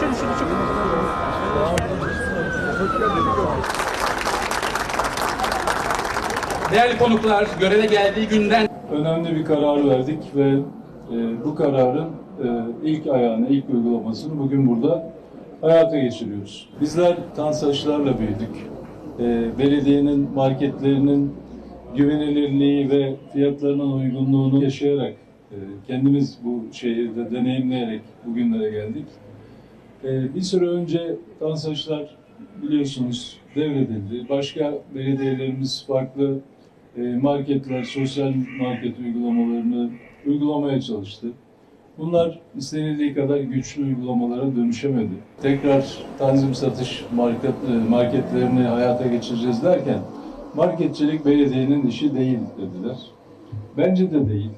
Şunu şunu şunu. Değerli konuklar, göreve geldiği günden önemli bir karar verdik ve e, bu kararın e, ilk ayağını, ilk uygulamasını bugün burada hayata geçiriyoruz. Bizler Tansaçlarla büyüdük. E, belediyenin marketlerinin güvenilirliği ve fiyatlarının uygunluğunu yaşayarak kendimiz bu şeyi de deneyimleyerek bugünlere geldik. E, bir süre önce TANSAŞ'lar biliyorsunuz devredildi. Başka belediyelerimiz farklı e, marketler, sosyal market uygulamalarını uygulamaya çalıştı. Bunlar istenildiği kadar güçlü uygulamalara dönüşemedi. Tekrar tanzim satış market, e, marketlerini hayata geçireceğiz derken marketçilik belediyenin işi değil dediler. Bence de değil.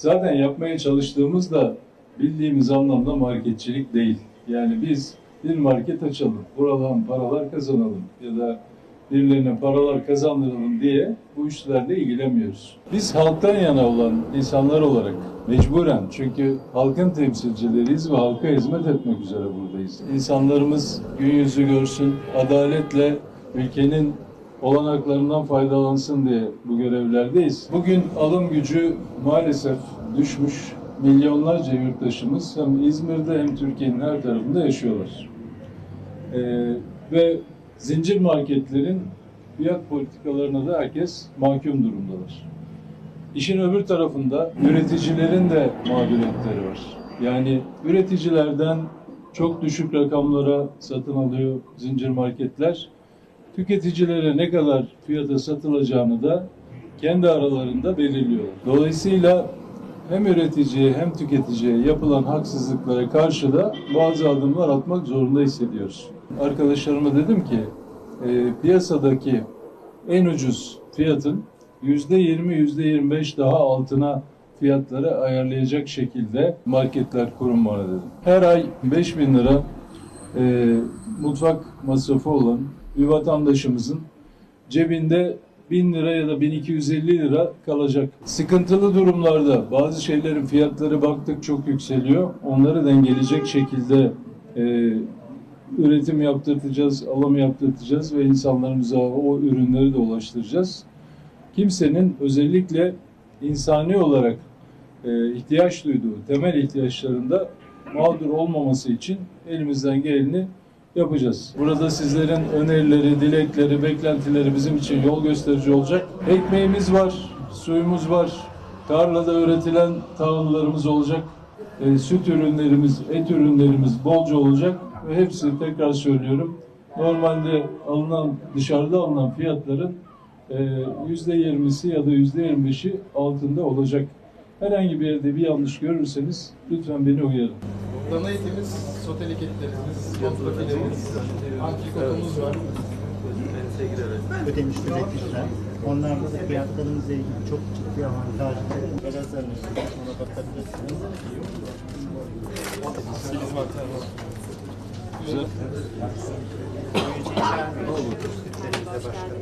Zaten yapmaya çalıştığımız da bildiğimiz anlamda marketçilik değil. Yani biz bir market açalım, buradan paralar kazanalım ya da birilerine paralar kazandıralım diye bu işlerle ilgilenmiyoruz. Biz halktan yana olan insanlar olarak mecburen çünkü halkın temsilcileriyiz ve halka hizmet etmek üzere buradayız. İnsanlarımız gün yüzü görsün, adaletle ülkenin olanaklarından faydalansın diye bu görevlerdeyiz. Bugün alım gücü maalesef düşmüş. Milyonlarca yurttaşımız hem İzmir'de hem Türkiye'nin her tarafında yaşıyorlar. Ee, ve zincir marketlerin fiyat politikalarına da herkes mahkum durumdalar. İşin öbür tarafında üreticilerin de mağduriyetleri var. Yani üreticilerden çok düşük rakamlara satın alıyor zincir marketler. Tüketicilere ne kadar fiyata satılacağını da kendi aralarında belirliyorlar. Dolayısıyla hem üreticiye hem tüketiciye yapılan haksızlıklara karşı da bazı adımlar atmak zorunda hissediyoruz. Arkadaşlarıma dedim ki e, piyasadaki en ucuz fiyatın yüzde yirmi, yüzde yirmi beş daha altına fiyatları ayarlayacak şekilde marketler kurulmalı dedim. Her ay 5 bin lira e, mutfak masrafı olan bir vatandaşımızın cebinde 1000 lira ya da 1250 lira kalacak. Sıkıntılı durumlarda bazı şeylerin fiyatları baktık çok yükseliyor. Onları dengeleyecek şekilde e, üretim yaptırtacağız, alım yaptırtacağız ve insanlarımıza o ürünleri de ulaştıracağız. Kimsenin özellikle insani olarak e, ihtiyaç duyduğu temel ihtiyaçlarında mağdur olmaması için elimizden geleni yapacağız. Burada sizlerin önerileri, dilekleri, beklentileri bizim için yol gösterici olacak. Ekmeğimiz var, suyumuz var, tarlada üretilen tahıllarımız olacak, e, süt ürünlerimiz, et ürünlerimiz bolca olacak ve hepsi tekrar söylüyorum normalde alınan dışarıda alınan fiyatların e, yüzde yirmisi ya da yüzde yirmi beşi altında olacak. Herhangi bir yerde bir yanlış görürseniz lütfen beni uyarın. Dana etimiz, sotelik etlerimiz, kontrafilerimiz, antrikotumuz var. ödemiş üreticiler. Onlarda da fiyatlarımızla ilgili çok ciddi avantajlı gazetelerini ona bakabilirsiniz. Filiz mantar var. Güzel. Sütlerimizde başkanım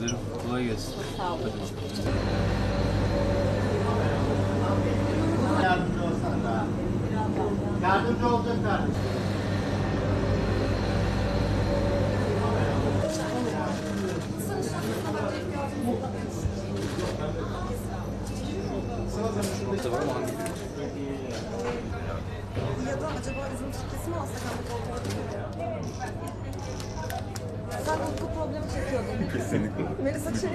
ederim. Kolay gelsin. Sağ olun. Yardımcı olsana da. Yardımcı olacak kardeşim. Ya da acaba üzüm mi alsak kontrol Sen uyku problemi çekiyordun. Kesinlikle. Melisa şey...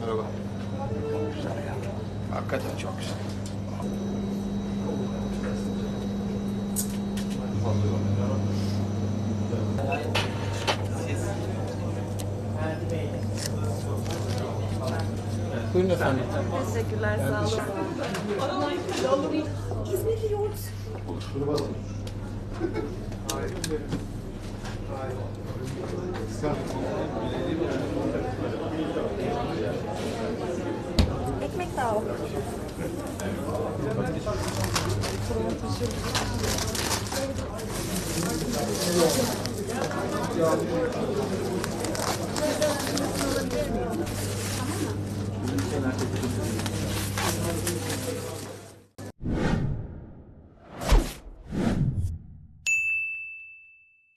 Merhaba. Hakikaten çok güzel. Buyurun efendim. Teşekkürler sağ olun. İzmirli yoğurt. Ekmek de al.